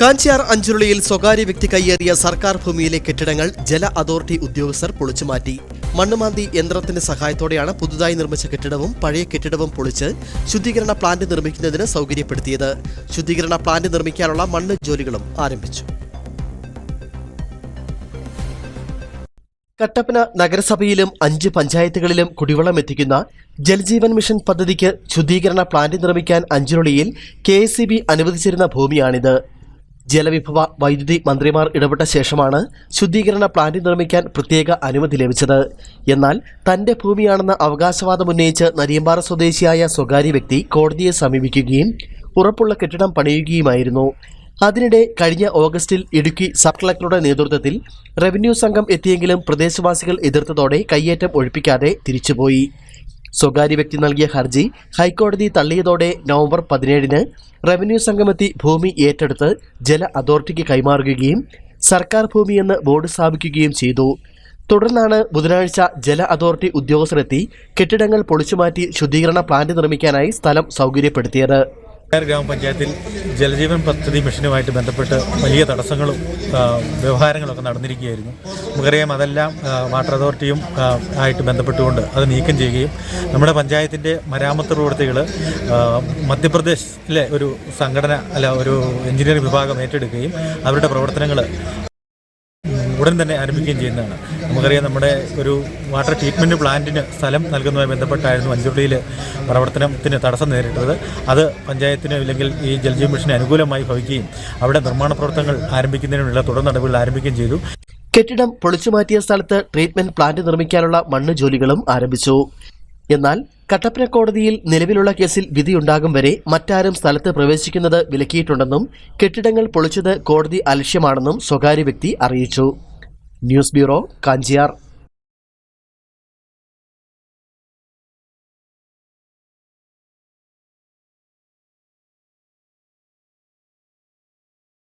കാഞ്ചിയാർ അഞ്ചുരുളിയിൽ സ്വകാര്യ വ്യക്തി കൈയേറിയ സർക്കാർ ഭൂമിയിലെ കെട്ടിടങ്ങൾ ജല അതോറിറ്റി ഉദ്യോഗസ്ഥർ പൊളിച്ചുമാറ്റി മണ്ണുമാന്തി യന്ത്രത്തിന്റെ സഹായത്തോടെയാണ് പുതുതായി നിർമ്മിച്ച കെട്ടിടവും പഴയ കെട്ടിടവും പൊളിച്ച് ശുദ്ധീകരണ പ്ലാന്റ് നിർമ്മിക്കുന്നതിന് സൗകര്യപ്പെടുത്തിയത്. ശുദ്ധീകരണ പ്ലാന്റ് നിർമ്മിക്കാനുള്ള മണ്ണ് ജോലികളും ആരംഭിച്ചു. കട്ടപ്പന നഗരസഭയിലും അഞ്ച് പഞ്ചായത്തുകളിലും കുടിവെള്ളം എത്തിക്കുന്ന ജൽജീവൻ മിഷൻ പദ്ധതിക്ക് ശുദ്ധീകരണ പ്ലാന്റ് നിർമ്മിക്കാൻ അഞ്ചുരുളിയിൽ കെ അനുവദിച്ചിരുന്ന ഭൂമിയാണിത്. ജലവിഭവ വൈദ്യുതി മന്ത്രിമാർ ഇടപെട്ട ശേഷമാണ് ശുദ്ധീകരണ പ്ലാന്റ് നിർമ്മിക്കാൻ പ്രത്യേക അനുമതി ലഭിച്ചത്. എന്നാൽ തന്റെ ഭൂമിയാണെന്ന അവകാശവാദം ഉന്നയിച്ച് നരിയമ്പാറ സ്വദേശിയായ സ്വകാര്യ വ്യക്തി കോടതിയെ സമീപിക്കുകയും ഉറപ്പുള്ള കെട്ടിടം പണിയുകയുമായിരുന്നു. അതിനിടെ കഴിഞ്ഞ ഓഗസ്റ്റിൽ ഇടുക്കി സബ് കളക്ടറുടെ നേതൃത്വത്തിൽ റവന്യൂ സംഘം എത്തിയെങ്കിലും പ്രദേശവാസികൾ എതിർത്തതോടെ കയ്യേറ്റം ഒഴിപ്പിക്കാതെ തിരിച്ചുപോയി. സ്വകാര്യ വ്യക്തി നൽകിയ ഹർജി ഹൈക്കോടതി തള്ളിയതോടെ നവംബർ പതിനേഴിന് റവന്യൂ സംഘമെത്തി ഭൂമി ഏറ്റെടുത്ത് ജല അതോറിറ്റിക്ക് കൈമാറുകയും സർക്കാർ ഭൂമിയെന്ന് ബോർഡ് സ്ഥാപിക്കുകയും ചെയ്തു. തുടർന്നാണ് ബുധനാഴ്ച ജല അതോറിറ്റി ഉദ്യോഗസ്ഥരെത്തി കെട്ടിടങ്ങൾ പൊളിച്ചുമാറ്റി ശുദ്ധീകരണ പ്ലാന്റ് നിർമ്മിക്കാനായി സ്ഥലം സൗകര്യപ്പെടുത്തിയത്. ഗ്രാമപഞ്ചായത്തിൽ ജലജീവൻ പദ്ധതി മിഷനുമായിട്ട് ബന്ധപ്പെട്ട് വലിയ തടസ്സങ്ങളും വ്യവഹാരങ്ങളൊക്കെ നടന്നിരിക്കുകയായിരുന്നു. നമുക്കറിയാം അതെല്ലാം വാട്ടർ അതോറിറ്റിയും ആയിട്ട് ബന്ധപ്പെട്ടുകൊണ്ട് അത് നീക്കം ചെയ്യുകയും നമ്മുടെ പഞ്ചായത്തിന്റെ മരാമത്ത് പ്രവൃത്തികൾ മധ്യപ്രദേശിലെ ഒരു സംഘടന അല്ല ഒരു എഞ്ചിനീയറിംഗ് വിഭാഗം ഏറ്റെടുക്കുകയും അവരുടെ പ്രവർത്തനങ്ങൾ ഉടൻ തന്നെ ആരംഭിക്കുകയും ചെയ്യുന്നതാണ്. നമുക്കറിയാം നമ്മുടെ ഒരു വാട്ടർ ട്രീറ്റ്മെന്റ് പ്ലാന്റിന് സ്ഥലം നൽകുന്നതുമായി ബന്ധപ്പെട്ടായിരുന്നു അഞ്ചുള്ളിയിൽ പ്രവർത്തനത്തിന് തടസ്സം നേരിട്ടത്. അത് പഞ്ചായത്തിന് അല്ലെങ്കിൽ ഈ ജലജീവ മിഷന് അനുകൂലമായി ഭവിക്കുകയും അവിടെ നിർമ്മാണ പ്രവർത്തനങ്ങൾ ആരംഭിക്കുന്നതിനുള്ള തുടർ നടപടികൾ ആരംഭിക്കുകയും ചെയ്തു. കെട്ടിടം പൊളിച്ചുമാറ്റിയ സ്ഥലത്ത് ട്രീറ്റ്മെന്റ് പ്ലാന്റ് നിർമ്മിക്കാനുള്ള മണ്ണ് ജോലികളും ആരംഭിച്ചു. എന്നാൽ കട്ടപ്പന കോടതിയിൽ നിലവിലുള്ള കേസിൽ വിധിയുണ്ടാകും വരെ മറ്റാരും സ്ഥലത്ത് പ്രവേശിക്കുന്നത് വിലക്കിയിട്ടുണ്ടെന്നും കെട്ടിടങ്ങൾ പൊളിച്ചത് കോടതി അലക്ഷ്യമാണെന്നും സ്വകാര്യ വ്യക്തി അറിയിച്ചു. News bureau Kanchiyar